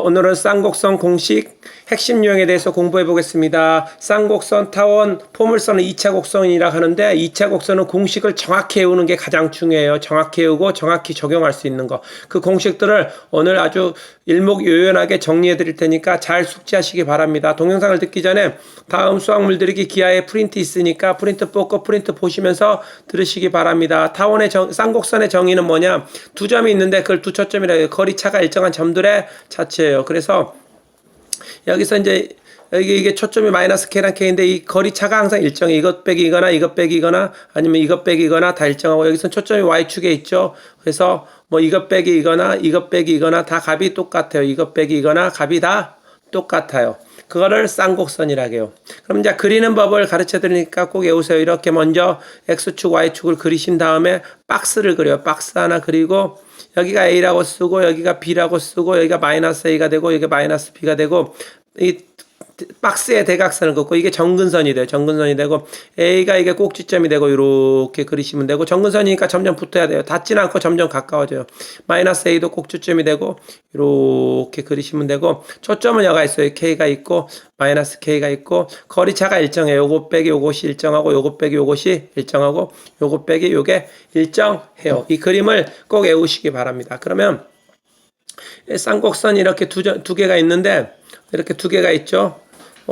오늘은 쌍곡선 공식 핵심 유형에 대해서 공부해 보겠습니다. 쌍곡선, 타원, 포물선은 2차 곡선이라 하는데 2차 곡선은 공식을 정확히 외우는 게 가장 중요해요. 정확히 외우고 정확히 적용할 수 있는 거. 그 공식들을 오늘 아주 일목요연하게 정리해 드릴 테니까 잘 숙지하시기 바랍니다. 동영상을 듣기 전에 다음 수학 물 들이기 기하에 프린트 있으니까 프린트 뽑고 프린트 보시면서 들으시기 바랍니다. 타원의 정, 쌍곡선의 정의는 뭐냐? 두 점이 있는데 그걸 두 초점이라 해요. 거리 차가 일정한 점들의 자체 예요. 그래서 여기서 이제 여기 이게 초점이 마이너스 K랑 K인데 이 거리차가 항상 일정해. 이것 빼기거나 이것 빼기거나 아니면 이것 빼기거나 다 일정하고 여기서 초점이 Y축에 있죠. 그래서 뭐 이것 빼기거나 이것 빼기거나 다 값이 똑같아요. 이것 빼기거나 값이 다 똑같아요. 그거를 쌍곡선이라고 해요. 그럼 이제 그리는 법을 가르쳐 드리니까 꼭 외우세요. 이렇게 먼저 X축, Y축을 그리신 다음에 박스를 그려요. 박스 하나 그리고 여기가 A라고 쓰고 여기가 B라고 쓰고 여기가 마이너스 A가 되고 여기가 마이너스 B가 되고 이 박스의 대각선을 긋고 이게 정근선이 돼요. 정근선이 되고 A가 이게 꼭지점이 되고 이렇게 그리시면 되고 정근선이니까 점점 붙어야 돼요. 닿지는 않고 점점 가까워져요. 마이너스 A도 꼭지점이 되고 이렇게 그리시면 되고 초점은 여가 있어요. K가 있고 마이너스 K가 있고 거리차가 일정해요. 요거 빼기 요것이 일정하고 요거 빼기 요것이 일정하고 요거 빼기 요게 일정해요. 이 그림을 꼭 외우시기 바랍니다. 그러면 쌍곡선 이렇게 두, 점- 두 개가 있는데 이렇게 두 개가 있죠.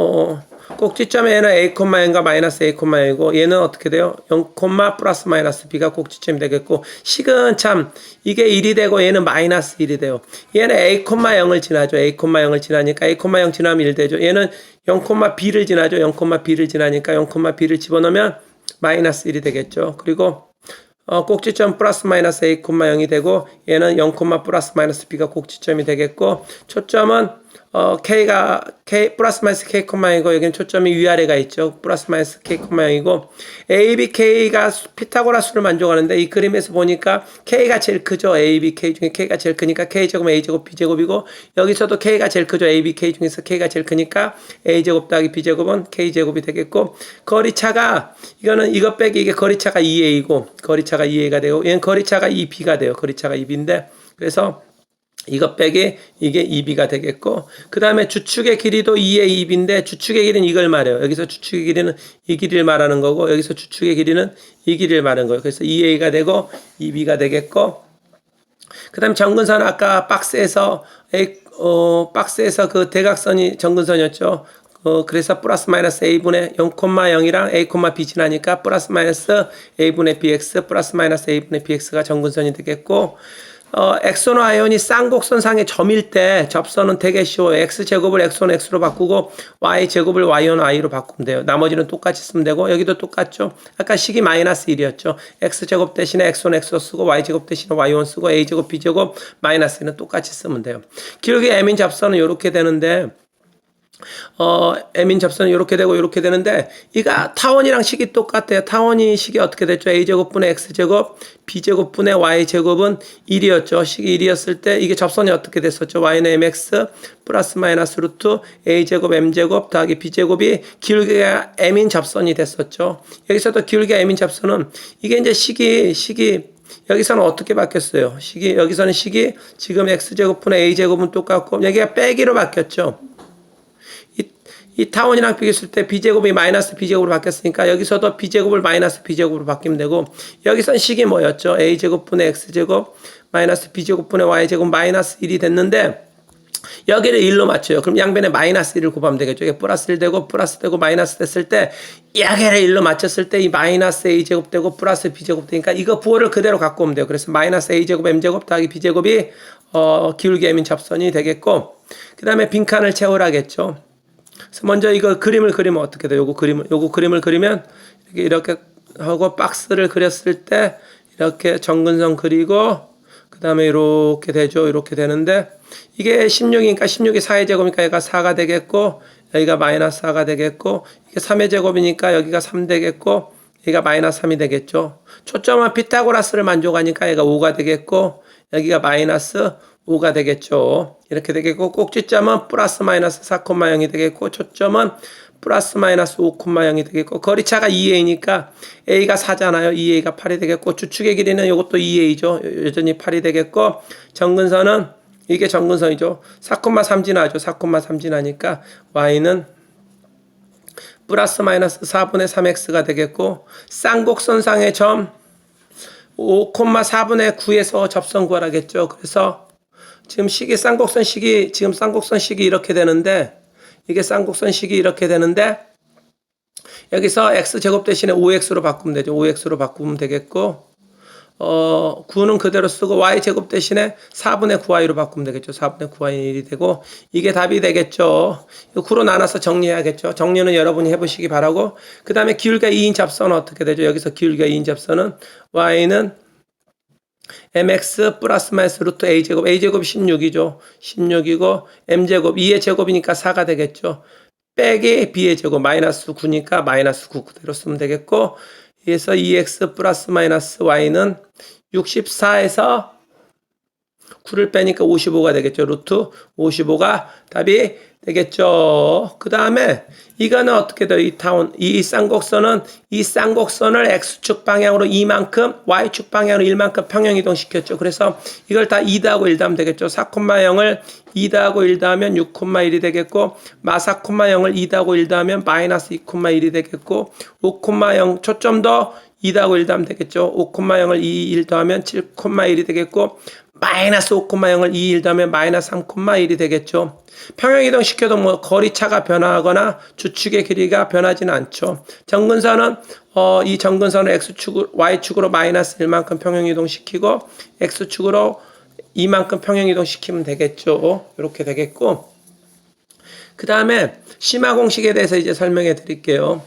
어, 꼭지점에는 a, n과 마이너스 a, n이고 얘는 어떻게 돼요? 0, 플러스 마이너스 b가 꼭지점이 되겠고 식은 참 이게 1이 되고 얘는 마이너스 1이 돼요. 얘는 a, 0을 지나죠. a, 0을 지나니까 a, 0 지나면 1 되죠. 얘는 0, b를 지나죠. 0, b를 지나니까 0, b를 집어넣으면 마이너스 1이 되겠죠. 그리고 어, 꼭지점 플러스 마이너스 a, 0이 되고 얘는 0, 플러스 마이너스 b가 꼭지점이 되겠고 초점은 어, k가 k 플러스 마이너스 k, 이고 여기는 초점이 위아래가 있죠. 플러스 마이너스 k, 이고 a, b, k가 피타고라수를 만족하는데 이 그림에서 보니까 k가 제일 크죠. a, b, k 중에 k가 제일 크니까 k 제곱 a 제곱 b 제곱이고 여기서도 k가 제일 크죠. a, b, k 중에서 k가 제일 크니까 a 제곱 더하기 b 제곱은 k 제곱이 되겠고 거리차가 이거는 이것 빼기 이게 거리차가 2a이고 거리차가 2a가 되고 얘는 거리차가 2b가 돼요. 거리차가 2b인데 그래서 이것 빼기 이게 2b가 되겠고 그 다음에 주축의 길이도 2의 2b인데 주축의 길이는 이걸 말해요. 여기서 주축의 길이는 이 길이를 말하는 거고 여기서 주축의 길이는 이 길이를 말하는 거예요. 그래서 2a가 되고 2b가 되겠고 그 다음에 정근선 아까 박스에서 어, 박스에서 그 대각선이 정근선이었죠. 어, 그래서 플러스 마이너스 a분의 0,0이랑 a, b 지나니까 플러스 마이너스 a분의 bx 플러스 마이너스 a분의 bx가 정근선이 되겠고 어, 엑소노 아이온이 쌍곡선상의 점일 때 접선은 되게 쉬워요. x제곱을 x는 x로 바꾸고 y제곱을 y는 y로 바꾸면 돼요. 나머지는 똑같이 쓰면 되고 여기도 똑같죠. 아까 식이 마이너스 1이었죠. x제곱 대신에 x는 x로 쓰고 y제곱 대신에 y는 쓰고 a제곱 b제곱 마이너스 1은 똑같이 쓰면 돼요. 기울기 m인 접선은 이렇게 되는데 어, m인 접선은 이렇게 되고 이렇게 되는데 이거 타원이랑 식이 똑같아요. 타원이 식이 어떻게 됐죠? a제곱분의 x제곱, b제곱분의 y제곱은 1이었죠. 식이 1이었을 때 이게 접선이 어떻게 됐었죠? y는 mx 플러스 마이너스 루트 a제곱 m제곱 더하기 b제곱이 기울기가 m인 접선이 됐었죠. 여기서도 기울기가 m인 접선은 이게 이제 식이 식이 여기서는 어떻게 바뀌었어요? 식이 여기서는 식이 지금 x제곱분의 a제곱은 똑같고 여기가 빼기로 바뀌었죠. 이 타원이랑 비교했을 때 b제곱이 마이너스 b제곱으로 바뀌었으니까 여기서도 b제곱을 마이너스 b제곱으로 바뀌면 되고 여기선 식이 뭐였죠? a제곱분의 x제곱 마이너스 b제곱분의 y제곱 마이너스 1이 됐는데 여기를 1로 맞춰요. 그럼 양변에 마이너스 1을 곱하면 되겠죠. 이게 플러스 1 되고 플러스 되고 마이너스 됐을 때 여기를 1로 맞췄을 때 이 마이너스 a제곱 되고 플러스 b제곱 되니까 이거 부호를 그대로 갖고 오면 돼요. 그래서 마이너스 a제곱 m제곱 더하기 b제곱이 어, 기울기 m인 접선이 되겠고 그 다음에 빈칸을 채우라겠죠. 그래서 먼저 이거 그림을 그리면 어떻게 돼요? 요거 그림을 요거 그림을 그리면 이렇게 이렇게 하고 박스를 그렸을 때 이렇게 정근선 그리고 그 다음에 이렇게 되죠. 이렇게 되는데 이게 16이니까 16이 4의 제곱이니까 얘가 4가 되겠고 여기가 마이너스 4가 되겠고 이게 3의 제곱이니까 여기가 3 되겠고 여기가 마이너스 3이 되겠죠. 초점은 피타고라스를 만족하니까 얘가 5가 되겠고 여기가 마이너스 5가 되겠죠. 이렇게 되겠고 꼭지점은 플러스 마이너스 4,0이 되겠고 초점은 플러스 마이너스 5,0이 되겠고 거리차가 2a니까 a가 4잖아요. 2a가 8이 되겠고 주축의 길이는 이것도 2a죠. 여전히 8이 되겠고 정근선은 이게 정근선이죠. 4,3 지나죠. 4,3 지나니까 y는 플러스 마이너스 4분의 3x가 되겠고 쌍곡선상의 점 5,4분의 9에서 접선 구하라겠죠. 그래서 지금 식이 쌍곡선 식이 지금 쌍곡선 식이 이렇게 되는데 이게 쌍곡선 식이 이렇게 되는데 여기서 x 제곱 대신에 5x로 바꾸면 되죠. 5x로 바꾸면 되겠고 어 9는 그대로 쓰고 y 제곱 대신에 4분의 9y로 바꾸면 되겠죠. 4분의 9y는 1이 되고 이게 답이 되겠죠. 이거 9로 나눠서 정리해야겠죠. 정리는 여러분이 해보시기 바라고 그 다음에 기울기 2인 잡선은 어떻게 되죠? 여기서 기울기 2인 잡선은 y는 mx 플러스 마이너스 루트 a제곱 a제곱이 16이죠. 16이고 m제곱 2의 제곱이니까 4가 되겠죠. 빼기 b의 제곱 마이너스 9니까 마이너스 9 그대로 쓰면 되겠고 그래서 2x 플러스 마이너스 y는 64에서 9를 빼니까 55가 되겠죠. 루트 55가 답이 되겠죠. 그 다음에 이거는 어떻게 돼요? 이 타운, 이 쌍곡선은 이 쌍곡선을 x축 방향으로 2만큼, y축 방향으로 1만큼 평행 이동시켰죠. 그래서 이걸 다2 더하고 1 더하면 되겠죠. 4,0을 2 더하고 1 더하면 6,1이 되겠고, 마4 0을 2 더하고 1 더하면 마이너스 2,1이 되겠고, 5,0 초점도 2 더하고 1 더하면 되겠죠. 5,0을 2, 1 더하면 7,1이 되겠고, 마이너스 5,0을 2, 1 더하면 마이너스 3,1이 되겠죠. 평행이동 시켜도 뭐 거리차가 변화하거나 주축의 길이가 변하지는 않죠. 정근선은 어, 이 정근선을 x축, y축으로 마이너스 1만큼 평행이동 시키고 x축으로 2만큼 평행이동 시키면 되겠죠. 이렇게 되겠고 그 다음에 심화 공식에 대해서 이제 설명해 드릴게요.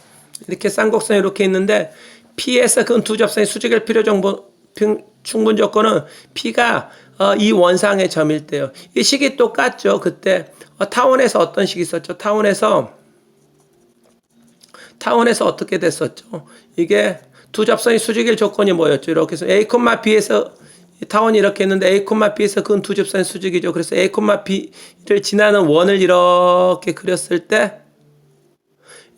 이렇게 쌍곡선이 이렇게 있는데 P에서 그두 접선의 수직일 필요 정보 충분 조건은 P가 어, 이 원상의 점일 때요. 이 식이 똑같죠. 그때 어, 타원에서 어떤 식이 있었죠? 타원에서 타원에서 어떻게 됐었죠? 이게 두 접선의 수직일 조건이 뭐였죠? 이렇게 해서 A, B에서 타원이 이렇게 했는데 A, B에서 그건 두 접선의 수직이죠. 그래서 A, B를 지나는 원을 이렇게 그렸을 때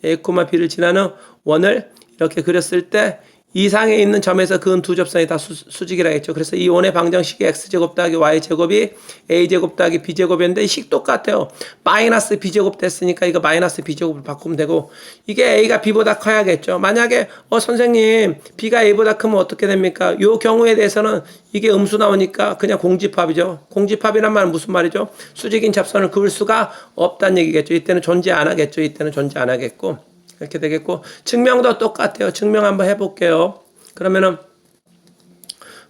A, B를 지나는 원을 이렇게 그렸을 때 이상에 있는 점에서 그은 두 접선이 다 수, 수직이라 했죠. 그래서 이 원의 방정식이 x제곱 더하기 y제곱이 a제곱 더하기 b제곱이었는데 이식 똑같아요. 마이너스 b제곱 됐으니까 이거 마이너스 b제곱을 바꾸면 되고 이게 a가 b보다 커야겠죠. 만약에 어 선생님 b가 a보다 크면 어떻게 됩니까? 요 경우에 대해서는 이게 음수 나오니까 그냥 공집합이죠. 공집합이란 말은 무슨 말이죠? 수직인 접선을 그을 수가 없다는 얘기겠죠. 이때는 존재 안 하겠죠. 이때는 존재 안 하겠고. 이렇게 되겠고 증명도 똑같아요. 증명 한번 해볼게요. 그러면은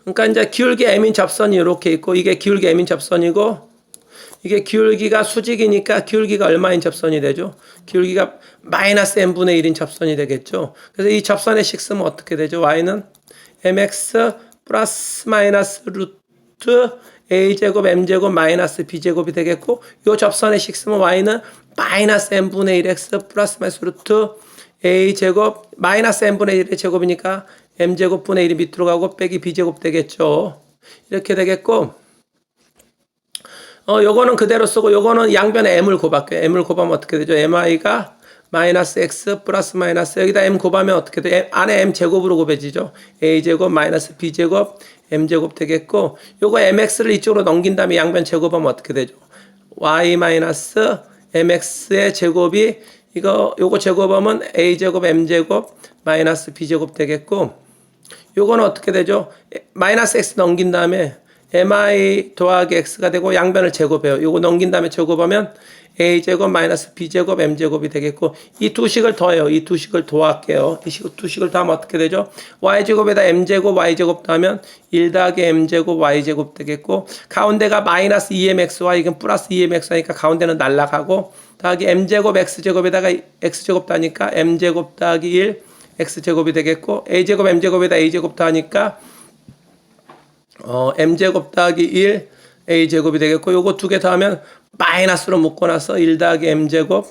그러니까 이제 기울기 m인 접선이 이렇게 있고 이게 기울기 m인 접선이고 이게 기울기가 수직이니까 기울기가 얼마인 접선이 되죠? 기울기가 마이너스 n분의 1인 접선이 되겠죠. 그래서 이 접선의 식 쓰면 어떻게 되죠? y는 mx 플러스 마이너스 루트 a제곱 m제곱 마이너스 b제곱이 되겠고 이 접선의 식 쓰면 y는 마이너스 n분의 1x 플러스 마이너스 루트 a제곱 마이너스 n분의 1의 제곱이니까 m제곱분의 1이 밑으로 가고 빼기 b제곱 되겠죠. 이렇게 되겠고 어 요거는 그대로 쓰고 요거는 양변에 m을 곱할게요. m을 곱하면 어떻게 되죠? mi가 마이너스 x 플러스 마이너스 여기다 m 곱하면 어떻게 돼? M, 안에 m 제곱으로 곱해지죠. a 제곱 마이너스 b 제곱 m 제곱 되겠고 요거 mx를 이쪽으로 넘긴 다음에 양변 제곱하면 어떻게 되죠? y 마이너스 mx의 제곱이 이거 요거 제곱하면 a 제곱 m 제곱 마이너스 b 제곱 되겠고 요거는 어떻게 되죠? 마이너스 x 넘긴 다음에 mi 더하기 x가 되고 양변을 제곱해요. 요거 넘긴 다음에 제곱하면 a제곱 마이너스 b제곱 m제곱이 되겠고 이 두 식을 더해요. 이 두 식을 더할게요. 이두 식을 더하면 어떻게 되죠? y제곱에다 m제곱 y제곱 더하면 1 더하기 m제곱 y제곱 되겠고 가운데가 마이너스 2mxy 이건 플러스 2mxy니까 가운데는 날라가고 더하기 m제곱 x제곱에다가 x제곱 더하니까 m제곱 더하기 1 x제곱이 되겠고 a제곱 m제곱에다 a제곱 더하니까 어, m제곱 더하기 1 a제곱이 되겠고 요거 두 개 더하면 마이너스로 묶어놔서 1 더하기 m제곱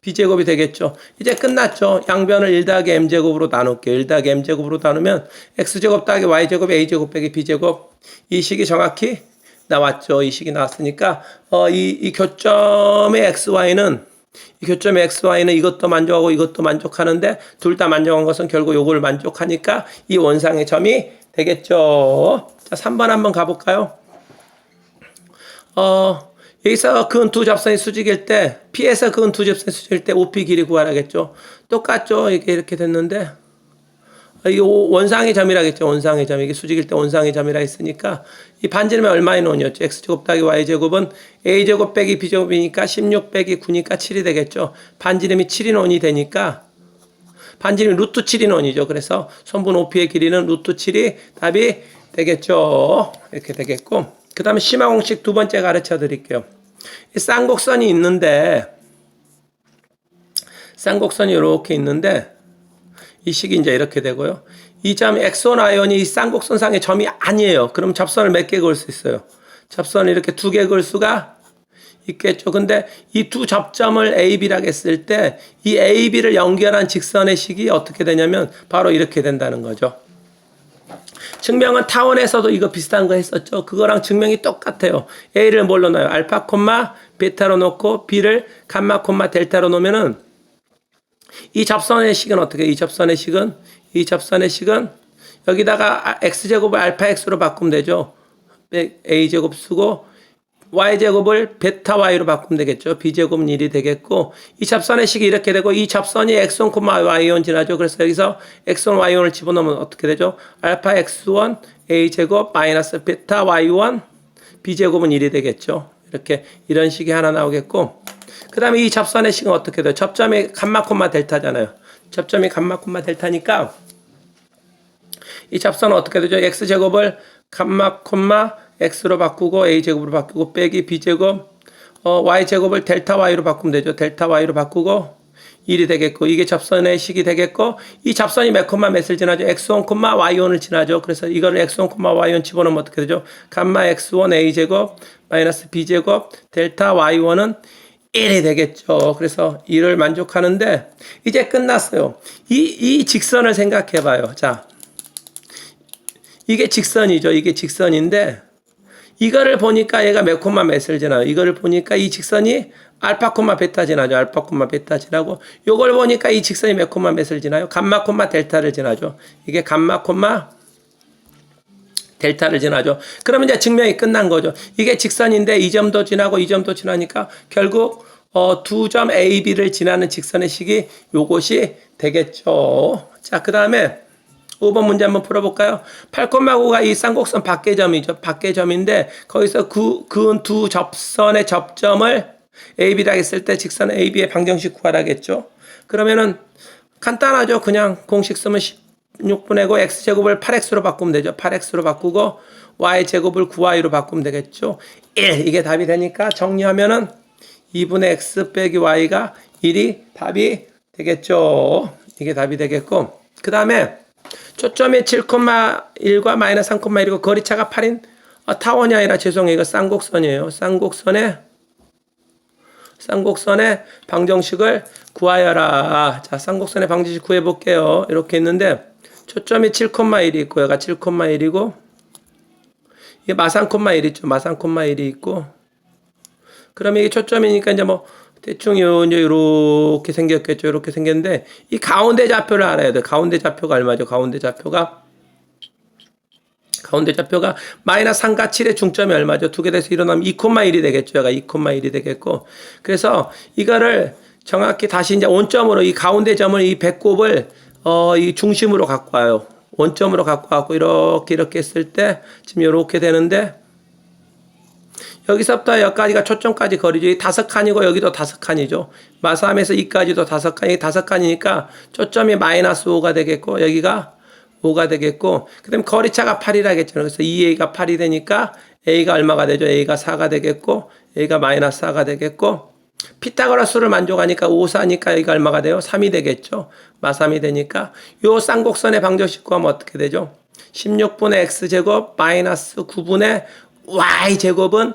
b제곱이 되겠죠. 이제 끝났죠. 양변을 1 더하기 m제곱으로 나눌게요. 1 더하기 m제곱으로 나누면 x제곱 더하기 y제곱 a제곱 빼기 b제곱 이 식이 정확히 나왔죠. 이 식이 나왔으니까 어, 이, 이 교점의 xy는 이 교점의 xy는 이것도 만족하고 이것도 만족하는데 둘 다 만족한 것은 결국 요걸 만족하니까 이 원상의 점이 되겠죠. 자, 3번 한번 가볼까요? 어, 여기서 근두 접선이 수직일 때, P에서 근두 접선이 수직일 때 OP 길이 구하라겠죠. 똑같죠. 이게 이렇게 됐는데, 어, 이 오- 원상의 점이라겠죠. 원상의 점. 이게 수직일 때 원상의 점이라 했으니까, 이 반지름이 얼마의 논이었죠? X제곱 더하기 Y제곱은 A제곱 빼기 B제곱이니까 16 빼기 9니까 7이 되겠죠. 반지름이 7이 논이 되니까, 반지름이 루트 7이 논이죠. 그래서 선분 OP의 길이는 루트 7이 답이 되겠죠. 이렇게 되겠고. 그 다음에 심화 공식 두 번째 가르쳐 드릴게요. 이 쌍곡선이 있는데, 쌍곡선이 이렇게 있는데, 이 식이 이제 이렇게 되고요. 이 점 엑소는 아이언이 이 쌍곡선상의 점이 아니에요. 그럼 접선을 몇 개 그을 수 있어요? 접선을 이렇게 두 개 그을 수가 있겠죠. 근데 이 두 접점을 AB라고 했을 때 이 AB를 연결한 직선의 식이 어떻게 되냐면 바로 이렇게 된다는 거죠. 증명은 타원에서도 이거 비슷한 거 했었죠. 그거랑 증명이 똑같아요. A를 뭘로 넣어요? 알파 콤마 베타로 놓고 B를 감마 콤마 델타로 놓으면은 이 접선의 식은 어떻게? 이 접선의 식은 이 접선의 식은 여기다가 x 제곱을 알파 x로 바꾸면 되죠. a 제곱 쓰고 y 제곱을 베타 y로 바꾸면 되겠죠. b 제곱은 1이 되겠고 이 접선의 식이 이렇게 되고 이 접선이 x1, y1 지나죠. 그래서 여기서 x1, y1을 집어넣으면 어떻게 되죠? 알파 x1 a 제곱 마이너스 베타 y1 b 제곱은 1이 되겠죠. 이렇게 이런 식이 하나 나오겠고 그 다음에 이 접선의 식은 어떻게 돼요? 접점이 감마 콤마 델타잖아요. 접점이 감마 콤마 델타니까 이 접선은 어떻게 되죠? x 제곱을 감마 콤마 x로 바꾸고 a 제곱으로 바꾸고 빼기 b 제곱 어, y 제곱을 델타 y로 바꾸면 되죠. 델타 y로 바꾸고 1이 되겠고 이게 접선의 식이 되겠고 이 접선이 몇 콤마 몇을 지나죠? x1 콤마 y1을 지나죠. 그래서 이거를 x1 콤마 y1 집어넣으면 어떻게 되죠? 감마 x1 a 제곱 마이너스 b 제곱 델타 y1은 1이 되겠죠. 그래서 1을 만족하는데 이제 끝났어요. 이, 이 직선을 생각해 봐요. 자. 이게 직선이죠. 이게 직선인데 이거를 보니까 얘가 몇 콤마 몇을 지나요. 이거를 보니까 이 직선이 알파 콤마 베타 지나죠. 알파 콤마 베타 지나고 요걸 보니까 이 직선이 몇 콤마 몇을 지나요. 감마 콤마 델타를 지나죠. 이게 감마 콤마 델타를 지나죠. 그러면 이제 증명이 끝난 거죠. 이게 직선인데 이 점도 지나고 이 점도 지나니까 결국 어, 두 점 A, B를 지나는 직선의 식이 요것이 되겠죠. 자, 그 다음에 5번 문제 한번 풀어볼까요? 8,9가 이 쌍곡선 밖의 점이죠. 밖의 점인데 거기서 그, 그두 접선의 접점을 AB라 했을 때 직선 AB의 방정식 구하라겠죠. 그러면은 간단하죠. 그냥 공식 쓰면 16분의고 x제곱을 8x로 바꾸면 되죠. 8x로 바꾸고 y제곱을 9y로 바꾸면 되겠죠. 1 이게 답이 되니까 정리하면은 2분의 x 빼기 y가 1이 답이 되겠죠. 이게 답이 되겠고 그 다음에 초점이 7,1과 마이너스 3,1이고 거리차가 8인 어, 타원이 아니라 죄송해요. 이거 쌍곡선이에요. 쌍곡선에 쌍곡선의 방정식을 구하여라. 자, 쌍곡선의 방정식 구해 볼게요. 이렇게 있는데 초점이 7,1이 있고 얘가 7,1이고 이게 마산 콤마 1 있죠. 마산 콤마 1이 있고 그러면 이게 초점이니까 이제 뭐 대충 요 이제 요렇게 생겼겠죠. 이렇게 생겼는데 이 가운데 좌표를 알아야 돼. 가운데 좌표가 얼마죠? 가운데 좌표가 가운데 좌표가 마이너스 3과 7의 중점이 얼마죠? 두 개 돼서 일어나면 2,1이 되겠죠. 얘가 2,1이 되겠고. 그래서 이거를 정확히 다시 이제 원점으로 이 가운데 점을 이 배꼽을 어, 이 중심으로 갖고 와요. 원점으로 갖고 와고 이렇게 이렇게 했을 때 지금 이렇게 되는데 여기서부터 여기까지가 초점까지 거리죠. 이 다섯 칸이고 여기도 다섯 칸이죠. 마삼에서 이까지도 다섯 칸이 다섯 칸이니까 초점이 마이너스 5가 되겠고 여기가 5가 되겠고 그다음에 거리차가 8이라 했잖아요. 그래서 2a가 8이 되니까 a가 얼마가 되죠? a가 4가 되겠고 a가 마이너스 4가 되겠고 피타고라스를 만족하니까 5, 4니까 여기가 얼마가 돼요? 3이 되겠죠. 마삼이 되니까 요 쌍곡선의 방정식 구하면 어떻게 되죠? 16분의 x제곱 마이너스 9분의 y제곱은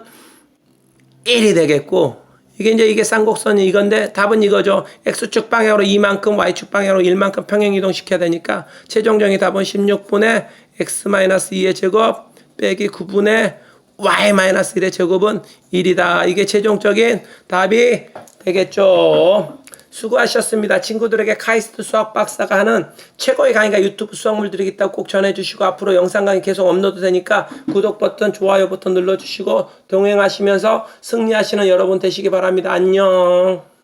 1이 되겠고 이게 이제 이게 쌍곡선이 이건데 답은 이거죠. x축 방향으로 2만큼 y축 방향으로 1만큼 평행 이동시켜야 되니까 최종적인 답은 16분의 x-2의 제곱 빼기 9분의 y-1의 제곱은 1이다. 이게 최종적인 답이 되겠죠. 수고하셨습니다. 친구들에게 카이스트 수학 박사가 하는 최고의 강의가 유튜브 수학물들이 있다고 꼭 전해주시고 앞으로 영상 강의 계속 업로드 되니까 구독 버튼, 좋아요 버튼 눌러주시고 동행하시면서 승리하시는 여러분 되시기 바랍니다. 안녕.